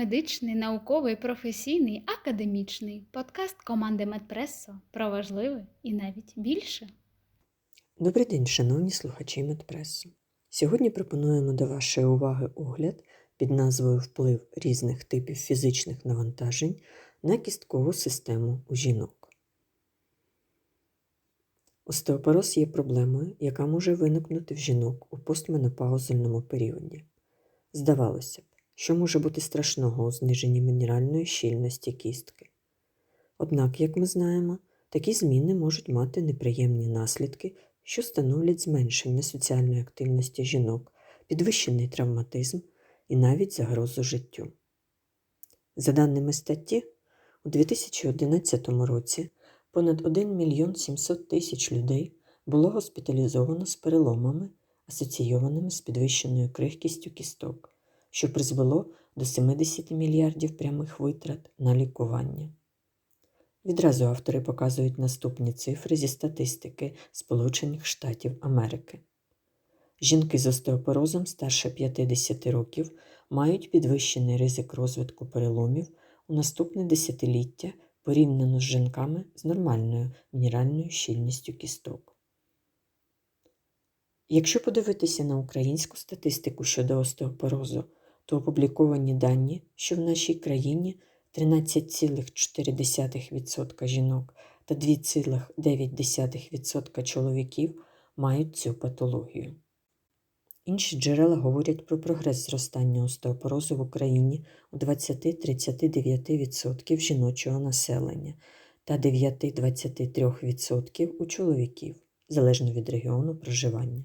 Медичний, науковий, професійний, академічний подкаст команди Медпресо про важливе і навіть більше. Добрий день, шановні слухачі Медпресу. Сьогодні пропонуємо до вашої уваги огляд під назвою Вплив різних типів фізичних навантажень на кісткову систему у жінок. Остеопороз є проблемою, яка може виникнути в жінок у постменопаузальному періоді. Здавалося б, що може бути страшного у зниженні мінеральної щільності кістки. Однак, як ми знаємо, такі зміни можуть мати неприємні наслідки, що становлять зменшення соціальної активності жінок, підвищений травматизм і навіть загрозу життю. За даними статті, у 2011 році понад 1 мільйон 700 тисяч людей було госпіталізовано з переломами, асоційованими з підвищеною крихкістю кісток, що призвело до 70 мільярдів прямих витрат на лікування. Відразу автори показують наступні цифри зі статистики Сполучених Штатів Америки. Жінки з остеопорозом старше 50 років мають підвищений ризик розвитку переломів у наступне десятиліття порівняно з жінками з нормальною мінеральною щільністю кісток. Якщо подивитися на українську статистику щодо остеопорозу, то опубліковані дані, що в нашій країні 13,4% жінок та 2,9% чоловіків мають цю патологію. Інші джерела говорять про прогрес зростання остеопорозу в Україні у 20-39% жіночого населення та 9-23% у чоловіків, залежно від регіону проживання.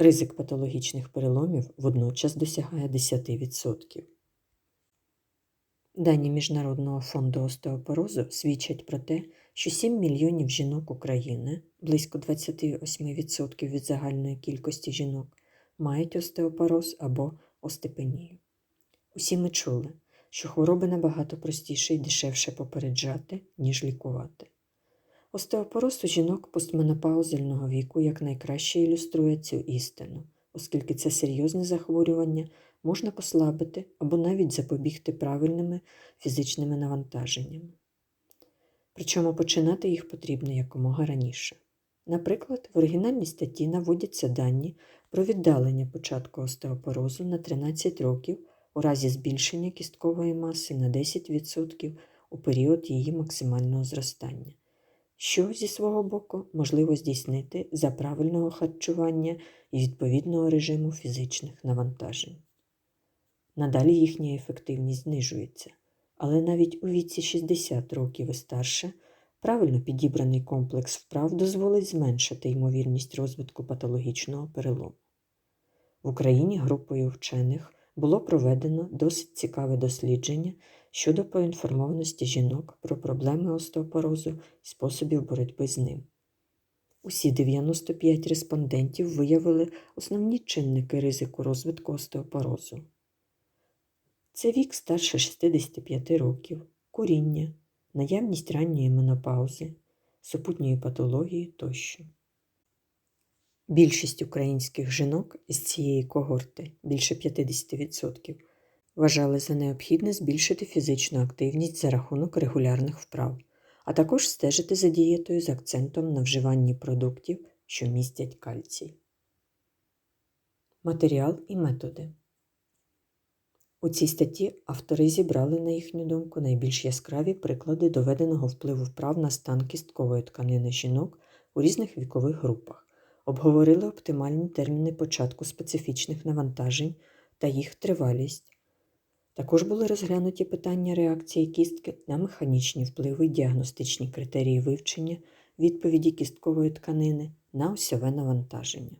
Ризик патологічних переломів водночас досягає 10%. Дані Міжнародного фонду остеопорозу свідчать про те, що 7 мільйонів жінок України, близько 28% від загальної кількості жінок, мають остеопороз або остепенію. Усі ми чули, що хвороби набагато простіше і дешевше попереджати, ніж лікувати. Остеопороз у жінок постменопаузального віку якнайкраще ілюструє цю істину, оскільки це серйозне захворювання можна послабити або навіть запобігти правильними фізичними навантаженнями. Причому починати їх потрібно якомога раніше. Наприклад, в оригінальній статті наводяться дані про віддалення початку остеопорозу на 13 років у разі збільшення кісткової маси на 10% у період її максимального зростання, що зі свого боку можливо здійснити за правильного харчування і відповідного режиму фізичних навантажень. Надалі їхня ефективність знижується, але навіть у віці 60 років і старше правильно підібраний комплекс вправ дозволить зменшити ймовірність розвитку патологічного перелому. В Україні групою вчених було проведено досить цікаве дослідження щодо поінформованості жінок про проблеми остеопорозу і способів боротьби з ним. Усі 95 респондентів виявили основні чинники ризику розвитку остеопорозу. Це вік старше 65 років, куріння, наявність ранньої менопаузи, супутньої патології тощо. Більшість українських жінок із цієї когорти, більше 50%, вважали за необхідне збільшити фізичну активність за рахунок регулярних вправ, а також стежити за дієтою з акцентом на вживанні продуктів, що містять кальцій. Матеріал і методи. У цій статті автори зібрали, на їхню думку, найбільш яскраві приклади доведеного впливу вправ на стан кісткової тканини жінок у різних вікових групах, обговорили оптимальні терміни початку специфічних навантажень та їх тривалість. Також були розглянуті питання реакції кістки на механічні впливи діагностичні критерії вивчення відповіді кісткової тканини на осьове навантаження.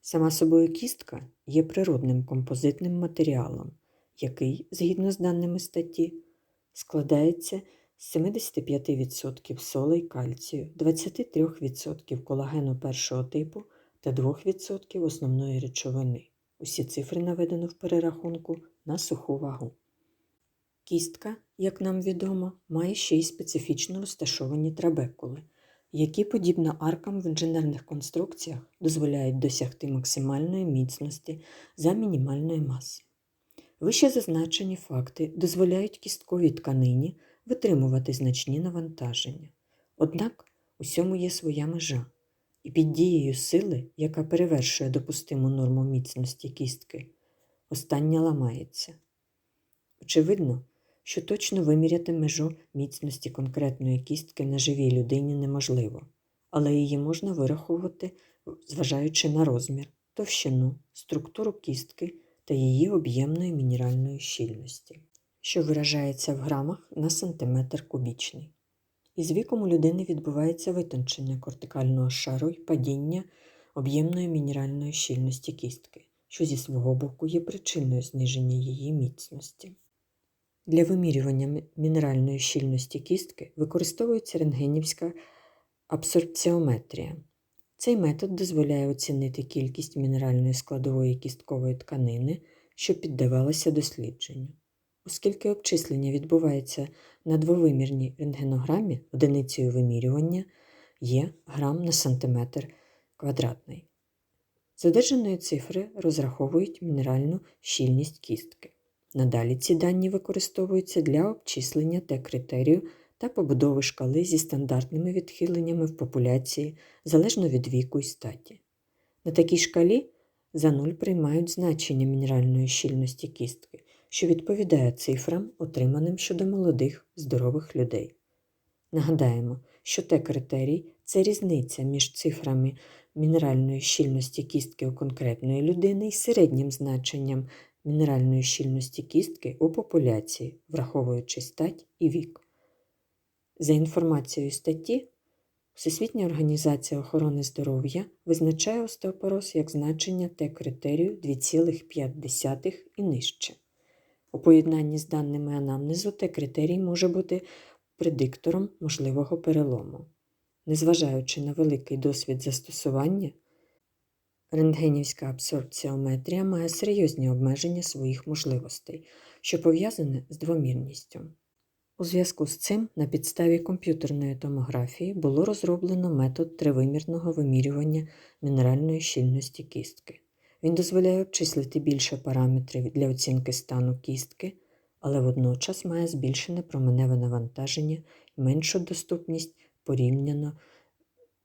Сама собою кістка є природним композитним матеріалом, який, згідно з даними статті, складається з 75% солей кальцію, 23% колагену першого типу та 2% основної речовини. Усі цифри наведено в перерахунку на суху вагу. Кістка, як нам відомо, має ще й специфічно розташовані трабекули – які, подібно аркам в інженерних конструкціях, дозволяють досягти максимальної міцності за мінімальної маси. Вище зазначені факти дозволяють кістковій тканині витримувати значні навантаження. Однак усьому є своя межа, і під дією сили, яка перевершує допустиму норму міцності кістки, остання ламається. Очевидно, що точно виміряти межу міцності конкретної кістки на живій людині неможливо, але її можна вирахувати, зважаючи на розмір, товщину, структуру кістки та її об'ємної мінеральної щільності, що виражається в грамах на сантиметр кубічний. Із віком у людини відбувається витончення кортикального шару і падіння об'ємної мінеральної щільності кістки, що зі свого боку є причиною зниження її міцності. Для вимірювання мінеральної щільності кістки використовується рентгенівська абсорбціометрія. Цей метод дозволяє оцінити кількість мінеральної складової кісткової тканини, що піддавалася дослідженню. Оскільки обчислення відбувається на двовимірній рентгенограмі, одиницею вимірювання є грам на сантиметр квадратний. З одержаної цифри розраховують мінеральну щільність кістки. Надалі ці дані використовуються для обчислення Т-критерію та побудови шкали зі стандартними відхиленнями в популяції залежно від віку і статі. На такій шкалі за нуль приймають значення мінеральної щільності кістки, що відповідає цифрам, отриманим щодо молодих здорових людей. Нагадаємо, що Т-критерій це різниця між цифрами мінеральної щільності кістки у конкретної людини і середнім значенням мінеральної щільності кістки у популяції, враховуючи стать і вік. За інформацією статті, Всесвітня організація охорони здоров'я визначає остеопороз як значення Т-критерію 2,5 і нижче. У поєднанні з даними анамнезу Т-критерій може бути предиктором можливого перелому. Незважаючи на великий досвід застосування, рентгенівська абсорбціометрія має серйозні обмеження своїх можливостей, що пов'язане з двомірністю. У зв'язку з цим на підставі комп'ютерної томографії було розроблено метод тривимірного вимірювання мінеральної щільності кістки. Він дозволяє обчислити більше параметрів для оцінки стану кістки, але водночас має збільшене променеве навантаження і меншу доступність порівняно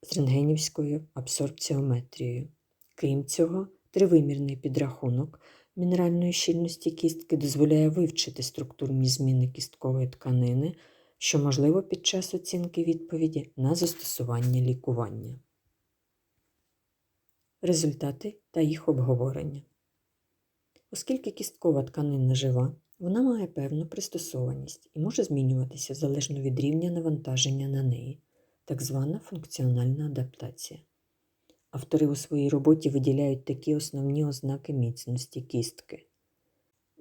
з рентгенівською абсорбціометрією. Крім цього, тривимірний підрахунок мінеральної щільності кістки дозволяє вивчити структурні зміни кісткової тканини, що можливо під час оцінки відповіді на застосування лікування. Результати та їх обговорення. Оскільки кісткова тканина жива, вона має певну пристосованість і може змінюватися залежно від рівня навантаження на неї, так звана функціональна адаптація. Автори у своїй роботі виділяють такі основні ознаки міцності кістки.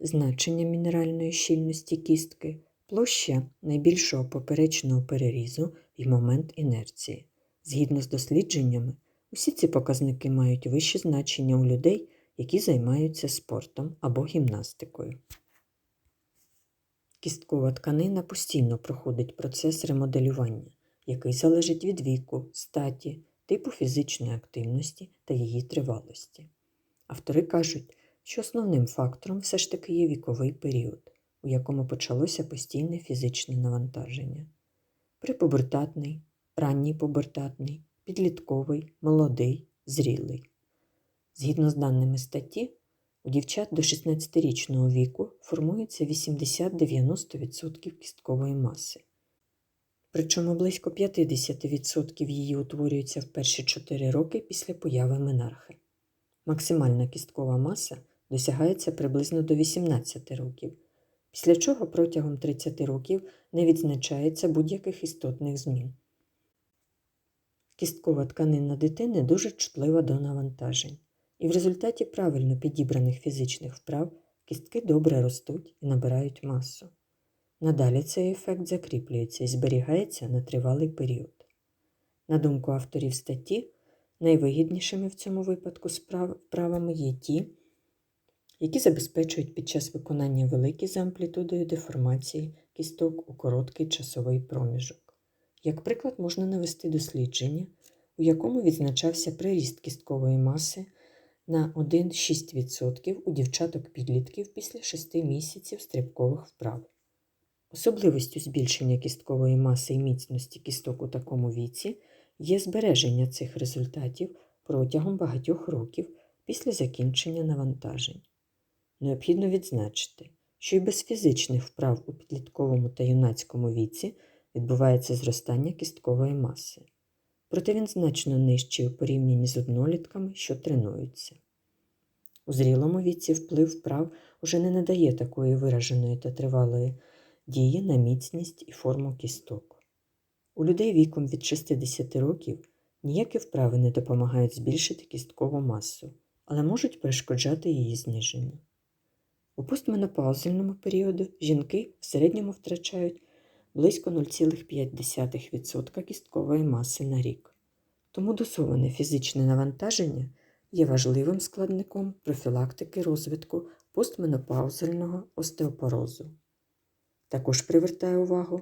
Значення мінеральної щільності кістки, площа найбільшого поперечного перерізу і момент інерції. Згідно з дослідженнями, усі ці показники мають вищі значення у людей, які займаються спортом або гімнастикою. Кісткова тканина постійно проходить процес ремоделювання, який залежить від віку, статі, типу фізичної активності та її тривалості. Автори кажуть, що основним фактором все ж таки є віковий період, у якому почалося постійне фізичне навантаження. Припубертатний, ранній пубертатний, підлітковий, молодий, зрілий. Згідно з даними статті, у дівчат до 16-річного віку формується 80-90% кісткової маси. Причому близько 50% її утворюється в перші 4 роки після появи менархи. Максимальна кісткова маса досягається приблизно до 18 років, після чого протягом 30 років не відзначається будь-яких істотних змін. Кісткова тканина дитини дуже чутлива до навантажень, і в результаті правильно підібраних фізичних вправ кістки добре ростуть і набирають масу. Надалі цей ефект закріплюється і зберігається на тривалий період. На думку авторів статті, найвигіднішими в цьому випадку справ- вправами є ті, які забезпечують під час виконання великі за амплітудою деформації кісток у короткий часовий проміжок. Як приклад, можна навести дослідження, у якому відзначався приріст кісткової маси на 1,6% у дівчаток-підлітків після 6 місяців стрибкових вправ. Особливістю збільшення кісткової маси і міцності кісток у такому віці є збереження цих результатів протягом багатьох років після закінчення навантажень. Необхідно відзначити, що і без фізичних вправ у підлітковому та юнацькому віці відбувається зростання кісткової маси, проте він значно нижчий у порівнянні з однолітками, що тренуються. У зрілому віці вплив вправ уже не надає такої вираженої та тривалої дії на міцність і форму кісток. У людей віком від 60 років ніякі вправи не допомагають збільшити кісткову масу, але можуть перешкоджати її зниженню. У постменопаузальному періоду жінки в середньому втрачають близько 0,5% кісткової маси на рік. Тому дозоване фізичне навантаження є важливим складником профілактики розвитку постменопаузального остеопорозу. Також привертає увагу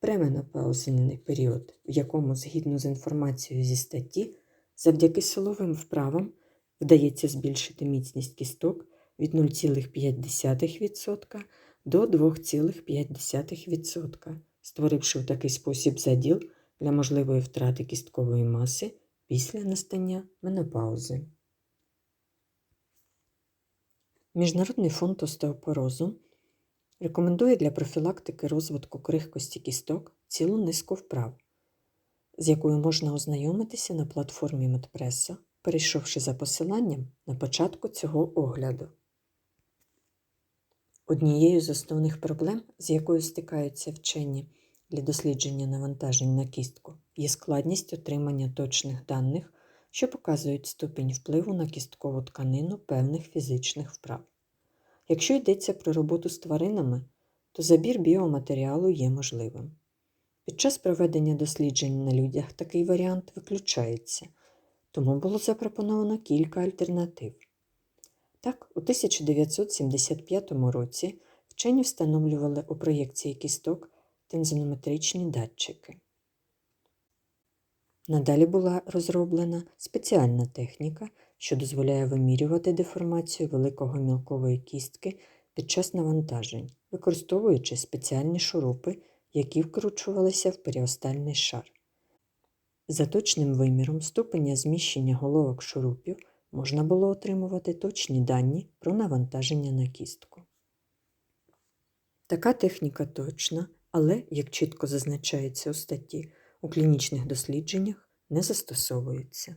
пременопаузальний період, в якому, згідно з інформацією зі статті, завдяки силовим вправам вдається збільшити міцність кісток від 0,5% до 2,5%, створивши в такий спосіб заділ для можливої втрати кісткової маси після настання менопаузи. Міжнародний фонд остеопорозу рекомендує для профілактики розвитку крихкості кісток цілу низку вправ, з якою можна ознайомитися на платформі Медпресо, перейшовши за посиланням на початку цього огляду. Однією з основних проблем, з якою стикаються вчені для дослідження навантажень на кістку, є складність отримання точних даних, що показують ступінь впливу на кісткову тканину певних фізичних вправ. Якщо йдеться про роботу з тваринами, то забір біоматеріалу є можливим. Під час проведення досліджень на людях такий варіант виключається, тому було запропоновано кілька альтернатив. Так, у 1975 році вчені встановлювали у проєкції кісток тензонометричні датчики. Надалі була розроблена спеціальна техніка, що дозволяє вимірювати деформацію великого-мілкової кістки під час навантажень, використовуючи спеціальні шурупи, які вкручувалися в періостальний шар. За точним виміром ступеня зміщення головок шурупів можна було отримувати точні дані про навантаження на кістку. Така техніка точна, але, як чітко зазначається у статті, у клінічних дослідженнях не застосовується.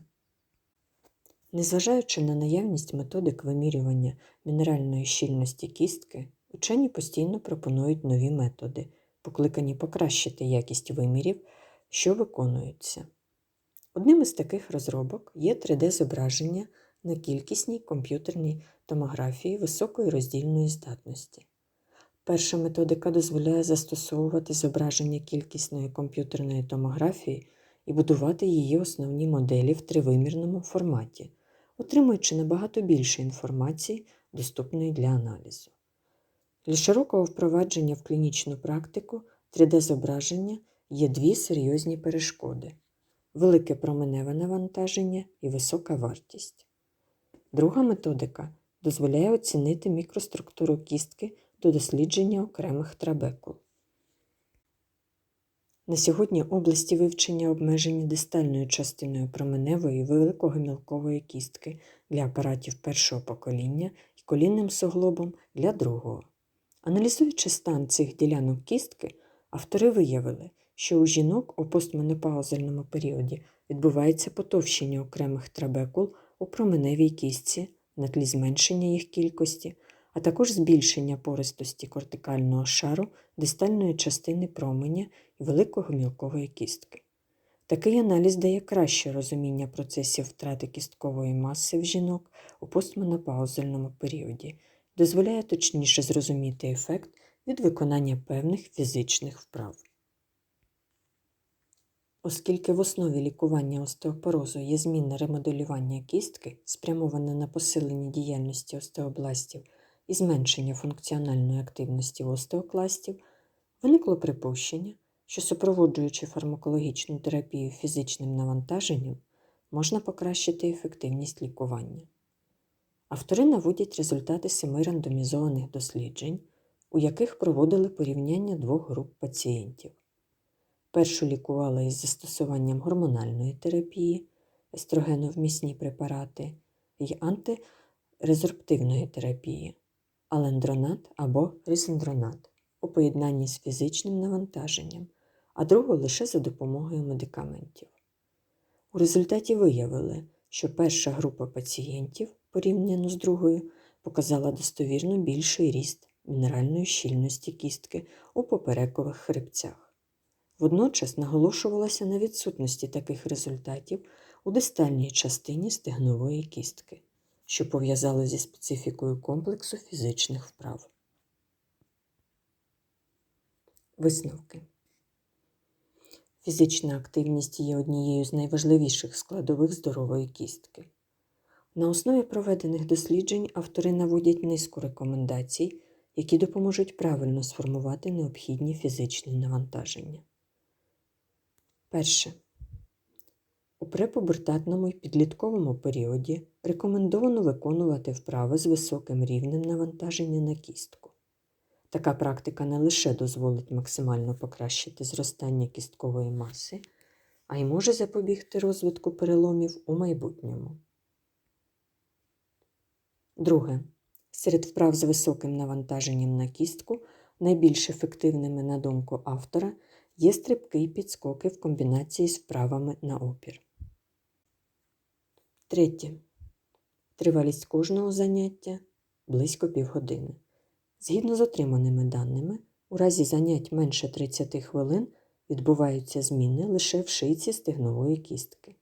Незважаючи на наявність методик вимірювання мінеральної щільності кістки, учені постійно пропонують нові методи, покликані покращити якість вимірів, що виконуються. Одним із таких розробок є 3D-зображення на кількісній комп'ютерній томографії високої роздільної здатності. Перша методика дозволяє застосовувати зображення кількісної комп'ютерної томографії і будувати її основні моделі в тривимірному форматі, отримуючи набагато більше інформації, доступної для аналізу. Для широкого впровадження в клінічну практику 3D-зображення є дві серйозні перешкоди велике променеве навантаження і висока вартість. Друга методика дозволяє оцінити мікроструктуру кістки до дослідження окремих трабекул. На сьогодні області вивчення обмежені дистальною частиною променевої великого мілкової кістки для апаратів першого покоління і колінним суглобом для другого. Аналізуючи стан цих ділянок кістки, автори виявили, що у жінок у постменопаузальному періоді відбувається потовщення окремих трабекул у променевій кістці на тлі зменшення їх кількості, а також збільшення пористості кортикального шару дистальної частини променя і великого-мілкової кістки. Такий аналіз дає краще розуміння процесів втрати кісткової маси в жінок у постменопаузальному періоді, дозволяє точніше зрозуміти ефект від виконання певних фізичних вправ. Оскільки в основі лікування остеопорозу є змінне ремоделювання кістки, спрямоване на посилення діяльності остеобластів і зменшення функціональної активності остеокластів, виникло припущення, що супроводжуючи фармакологічну терапію фізичним навантаженням, можна покращити ефективність лікування. Автори наводять результати семи рандомізованих досліджень, у яких проводили порівняння двох груп пацієнтів. Першу лікували із застосуванням гормональної терапії, естрогеновмісні препарати і антирезорптивної терапії, алендронат або ризендронат у поєднанні з фізичним навантаженням, а другу лише за допомогою медикаментів. У результаті виявили, що перша група пацієнтів, порівняно з другою, показала достовірно більший ріст мінеральної щільності кістки у поперекових хребцях. Водночас наголошувалося на відсутності таких результатів у дистальній частині стегнової кістки, що пов'язало зі специфікою комплексу фізичних вправ. Висновки. Фізична активність є однією з найважливіших складових здорової кістки. На основі проведених досліджень автори наводять низку рекомендацій, які допоможуть правильно сформувати необхідні фізичні навантаження. Перше. У препубертатному і підлітковому періоді рекомендовано виконувати вправи з високим рівнем навантаження на кістку. Така практика не лише дозволить максимально покращити зростання кісткової маси, а й може запобігти розвитку переломів у майбутньому. Друге. Серед вправ з високим навантаженням на кістку найбільш ефективними, на думку автора, є стрибки і підскоки в комбінації з вправами на опір. Третє. Тривалість кожного заняття близько півгодини. Згідно з отриманими даними, у разі занять менше 30 хвилин відбуваються зміни лише в шийці стегнової кістки.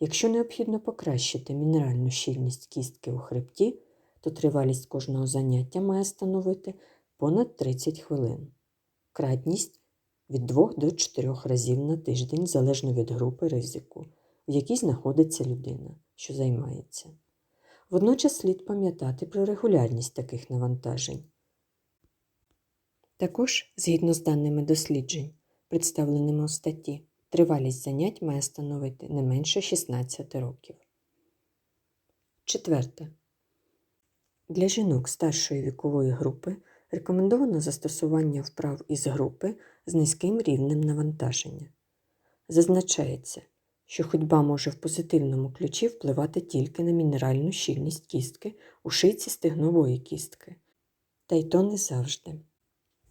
Якщо необхідно покращити мінеральну щільність кістки у хребті, то тривалість кожного заняття має становити понад 30 хвилин. Кратність від 2 до 4 разів на тиждень залежно від групи ризику, в якій знаходиться людина, що займається. Водночас слід пам'ятати про регулярність таких навантажень. Також, згідно з даними досліджень, представленими у статті, тривалість занять має становити не менше 16 років. Четверте. Для жінок старшої вікової групи рекомендовано застосування вправ із групи з низьким рівнем навантаження. Зазначається, що ходьба може в позитивному ключі впливати тільки на мінеральну щільність кістки у шийці стегнової кістки, та й то не завжди.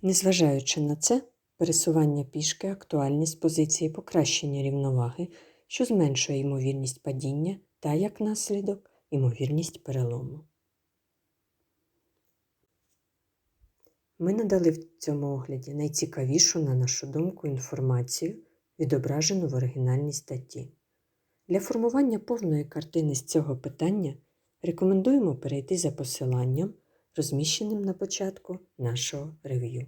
Незважаючи на це, пересування пішки актуальність позиції покращення рівноваги, що зменшує ймовірність падіння та, як наслідок, ймовірність перелому. Ми надали в цьому огляді найцікавішу, на нашу думку, інформацію, відображену в оригінальній статті. Для формування повної картини з цього питання рекомендуємо перейти за посиланням, розміщеним на початку нашого рев'ю.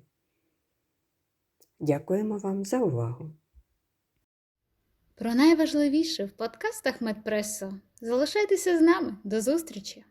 Дякуємо вам за увагу! Про найважливіше в подкастах Медпресо. Залишайтеся з нами. До зустрічі!